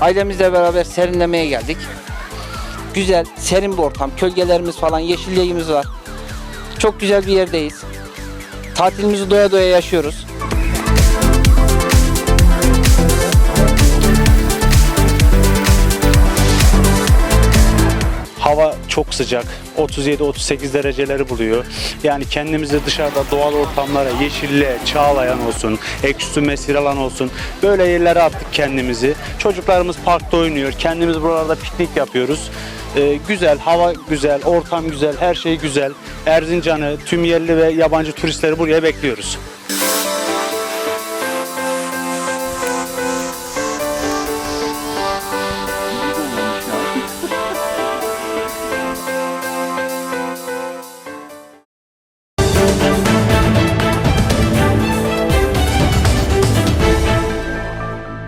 Ailemizle beraber serinlemeye geldik. Güzel, serin bir ortam. Kölgelerimiz falan, yeşilliğimiz var. Çok güzel bir yerdeyiz. Tatilimizi doya doya yaşıyoruz. Çok sıcak. 37-38 dereceleri buluyor. Yani kendimizi dışarıda doğal ortamlara, yeşille, çağlayan olsun, ekşüsü mesir alan olsun. Böyle yerlere attık kendimizi. Çocuklarımız parkta oynuyor. Kendimiz buralarda piknik yapıyoruz. Ee, güzel, hava güzel, ortam güzel, her şey güzel. Erzincan'ı, tüm yerli ve yabancı turistleri buraya bekliyoruz.